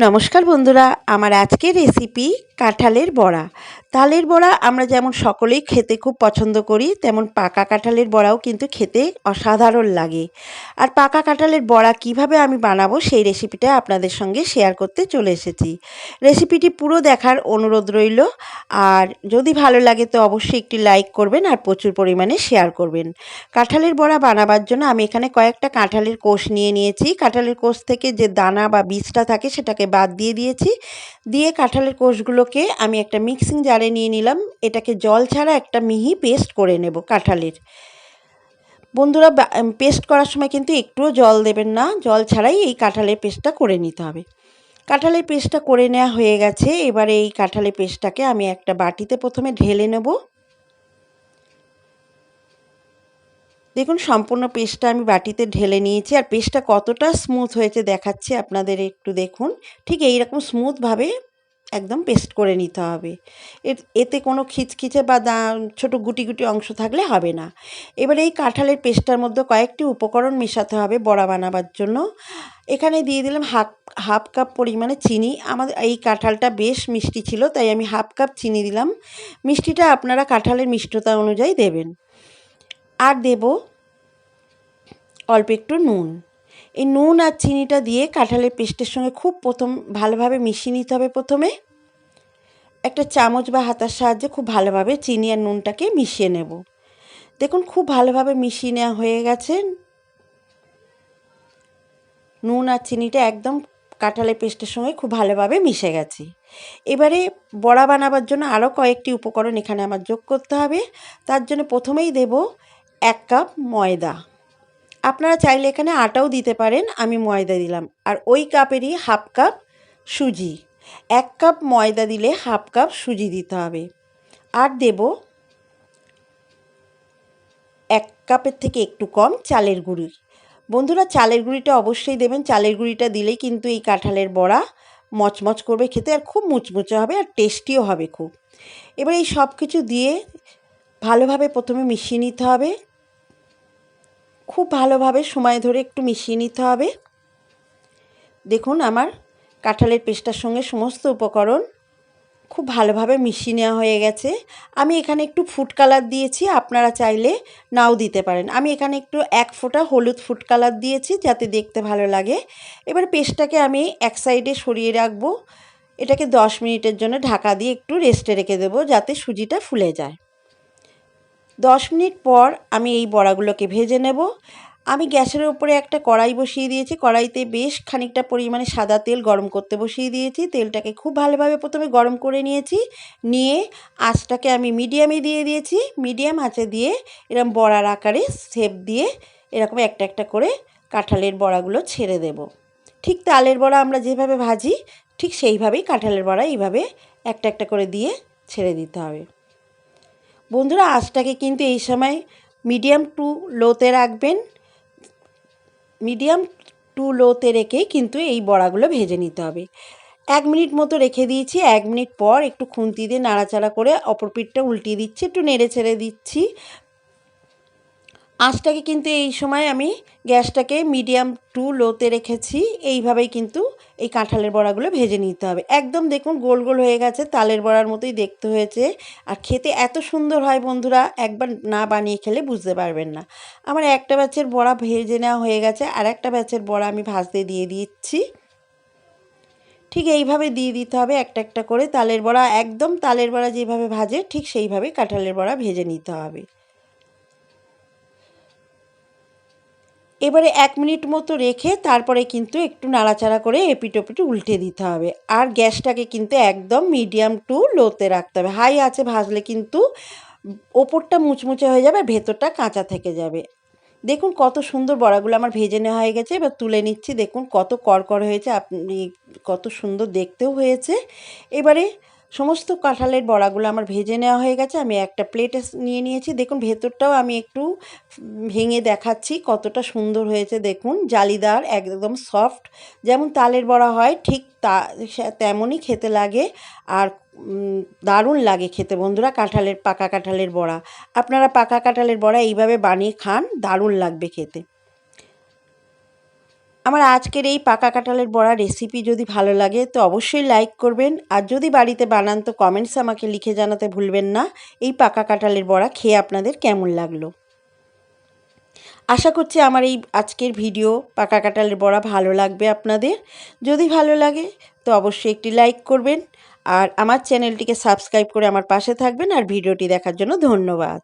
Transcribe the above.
নমস্কার বন্ধুরা আমার আজকের রেসিপি কাঁঠালের বড়া। তালের বড়া আমরা যেমন সকলেই খেতে খুব পছন্দ করি, তেমন পাকা কাঁঠালের বড়াও কিন্তু খেতে অসাধারণ লাগে। আর পাকা কাঁঠালের বড়া কীভাবে আমি বানাবো সেই রেসিপিটা আপনাদের সঙ্গে শেয়ার করতে চলে এসেছি। রেসিপিটি পুরো দেখার অনুরোধ রইল। আর যদি ভালো লাগে তো অবশ্যই একটি লাইক করবেন আর প্রচুর পরিমাণে শেয়ার করবেন। কাঁঠালের বড়া বানাবার জন্য আমি এখানে কয়েকটা কাঁঠালের কোষ নিয়ে নিয়েছি। কাঁঠালের কোষ থেকে যে দানা বা বীজটা থাকে সেটাকে বাদ দিয়ে দিয়েছি। দিয়ে কাঁঠালের কোষগুলোকে আমি একটা মিক্সিং জারে নিয়ে নিলাম। এটাকে জল ছাড়া একটা মিহি পেস্ট করে নেব কাঁঠালের। বন্ধুরা পেস্ট করার সময় কিন্তু একটুও জল দেবেন না। জল ছাড়াই এই কাঁঠালের পেস্টটা করে নিতে হবে। কাঁঠালের পেস্টটা করে নেওয়া হয়ে গেছে। এবারে এই কাঁঠালের পেস্টটাকে আমি একটা বাটিতে প্রথমে ঢেলে নেব। দেখুন, সম্পূর্ণ পেস্টটা আমি বাটিতে ঢেলে নিয়েছি। আর পেস্টটা কতটা স্মুথ হয়েছে দেখাচ্ছি আপনাদের একটু দেখুন। ঠিক এই রকম স্মুথভাবে একদম পেস্ট করে নিতে হবে। এর, এতে কোনো খিচখিচে বা দা, ছোটো গুটি গুটি অংশ থাকলে হবে না। এবার এই কাঁঠালের পেস্টটার মধ্যে কয়েকটি উপকরণ মেশাতে হবে বড়া বানাবার জন্য। এখানে দিয়ে দিলাম হাফ হাফ কাপ পরিমাণে চিনি। আমাদের, এই কাঁঠালটা বেশ মিষ্টি ছিল, তাই আমি হাফ কাপ চিনি দিলাম। মিষ্টিটা আপনারা কাঁঠালের মিষ্টতা অনুযায়ী দেবেন। আর দেব অল্প একটু নুন। এই নুন আর চিনিটা দিয়ে কাঁঠালের পেস্টের সঙ্গে খুব প্রথম ভালোভাবে মিশিয়ে নিতে হবে প্রথমে। একটা চামচ বা হাতার সাহায্যে খুব ভালোভাবে চিনি আর নুনটাকে মিশিয়ে নেব। দেখুন, খুব ভালোভাবে মিশিয়ে নেওয়া হয়ে গেছে। নুন আর চিনিটা একদম কাঁঠালের পেস্টের সঙ্গে খুব ভালোভাবে মিশে গেছে। এবারে বড়া বানাবার জন্য আরও কয়েকটি উপকরণ এখানে আমার যোগ করতে হবে। তার জন্য প্রথমেই দেব এক কাপ ময়দা। আপনারা চাইলে এখানে আটাও দিতে পারেন, আমি ময়দা দিলাম। আর ওই কাপেরই হাফ কাপ সুজি। এক কাপ ময়দা দিলে হাফ কাপ সুজি দিতে হবে। আর দেব এক কাপের থেকে একটু কম চালের গুঁড়ি। বন্ধুরা, চালের গুঁড়িটা অবশ্যই দেবেন। চালের গুঁড়িটা দিলেই কিন্তু এই কাঁঠালের বড়া মচমচ করবে খেতে আর খুব মুচমুচে হবে আর টেস্টিও হবে খুব। এবার এই সব কিছু দিয়ে ভালোভাবে প্রথমে মিশিয়ে নিতে হবে। খুব ভালোভাবে সময় ধরে একটু মিশিয়ে নিতে হবে। দেখুন আমার কাঁঠালের পেস্টার সঙ্গে সমস্ত উপকরণ খুব ভালোভাবে মিশিয়ে নেওয়া হয়ে গেছে। আমি এখানে একটু ফুড কালার দিয়েছি, আপনারা চাইলে নাও দিতে পারেন। আমি এখানে একটু এক ফোঁটা হলুদ ফুড কালার দিয়েছি যাতে দেখতে ভালো লাগে। এবার পেস্টটাকে আমি এক সাইডে সরিয়ে রাখব। এটাকে দশ মিনিটের জন্য ঢাকা দিয়ে একটু রেস্টে রেখে দেবো যাতে সুজিটা ফুলে যায়। দশ মিনিট পর আমি এই বড়াগুলোকে ভেজে নেব। আমি গ্যাসের উপরে একটা কড়াই বসিয়ে দিয়েছি। কড়াইতে বেশ খানিকটা পরিমাণে সাদা তেল গরম করতে বসিয়ে দিয়েছি। তেলটাকে খুব ভালোভাবে প্রথমে গরম করে নিয়েছি। নিয়ে আঁচটাকে আমি মিডিয়ামে দিয়ে দিয়েছি। মিডিয়াম আঁচে দিয়ে এরকম বড়ার আকারে শেপ দিয়ে এরকম একটা একটা করে কাঁঠালের বড়াগুলো ছেড়ে দেব। ঠিক তালের বড়া আমরা যেভাবে ভাজি, ঠিক সেইভাবেই কাঁঠালের বড়া এইভাবে একটা একটা করে দিয়ে ছেড়ে দিতে হবে। বন্ধুরা আঁচটাকে কিন্তু এই সময় মিডিয়াম টু লোতে রাখবেন। মিডিয়াম টু লোতে রেখে কিন্তু এই বড়াগুলো ভেজে নিতে হবে। এক মিনিট মতো রেখে দিয়েছি। এক মিনিট পর একটু খুন্তি দিয়ে নাড়াচাড়া করে অপর পিঠটা উল্টিয়ে দিচ্ছি, একটু নেড়ে ছেড়ে দিচ্ছি। আঁচটাকে কিন্তু এই সময় আমি গ্যাসটাকে মিডিয়াম টু লোতে রেখেছি। এইভাবেই কিন্তু এই কাঁঠালের বড়াগুলো ভেজে নিতে হবে। একদম দেখুন গোল গোল হয়ে গেছে, তালের বড়ার মতোই দেখতে হয়েছে। আর খেতে এত সুন্দর হয় বন্ধুরা, একবার না বানিয়ে খেলে বুঝতে পারবেন না। আমার একটা ব্যাচের বড়া ভেজে নেওয়া হয়ে গেছে, আর একটা ব্যাচের বড়া আমি ভাজতে দিয়ে দিচ্ছি। ঠিক এইভাবে দিয়ে দিতে হবে একটা একটা করে। তালের বড়া একদম তালের বড়া যেভাবে ভাজে, ঠিক সেইভাবে কাঁঠালের বড়া ভেজে নিতে হবে। এবারে এক মিনিট মতো রেখে তারপরে কিন্তু একটু নাড়াচাড়া করে এপিটোপিটি উল্টে দিতে হবে। আর গ্যাসটাকে কিন্তু একদম মিডিয়াম টু লোতে রাখতে হবে। হাই আছে ভাজলে কিন্তু ওপরটা মুচমুচে হয়ে যাবে, ভেতরটা কাঁচা থেকে যাবে। দেখুন কত সুন্দর বড়াগুলো আমার ভেজে নেওয়া হয়ে গেছে। এবার তুলে নিচ্ছি। দেখুন কত করকর হয়েছে। আপনি কত সুন্দর দেখতেও হয়েছে। এবারে সমস্ত কাঁঠালের বড়াগুলো আমার ভেজে নেওয়া হয়ে গেছে, আমি একটা প্লেটে নিয়ে নিয়েছি। দেখুন, ভেতরটাও আমি একটু ভেঙে দেখাচ্ছি কতটা সুন্দর হয়েছে, দেখুন। জালিদার, একদম সফট যেমন তালের বড়া হয়, ঠিক তা তেমনই খেতে লাগে। আর দারুণ লাগে খেতে বন্ধুরা, কাঁঠালের, পাকা কাঁঠালের বড়া। আপনারা পাকা কাঁঠালের বড়া এইভাবে বানিয়ে খান, দারুণ লাগবে খেতে। আমার আজকের এই পাকা কাঁঠালের বড়া রেসিপি যদি ভালো লাগে, তো অবশ্যই লাইক করবেন। আর যদি বাড়িতে বানান, তো কমেন্টস আমাকে লিখে জানাতে ভুলবেন না। এই পাকা কাঁঠালের বড়া খেয়ে আপনাদের কেমন লাগল? আশা করছি আমার এই আজকের ভিডিও পাকা কাঁঠালের বড়া ভালো লাগবে আপনাদের। যদি ভালো লাগে, তো অবশ্যই একটি লাইক করবেন। আর আমার চ্যানেলটিকে সাবস্ক্রাইব করে আমার পাশে থাকবেন। আর ভিডিওটি দেখার জন্য ধন্যবাদ।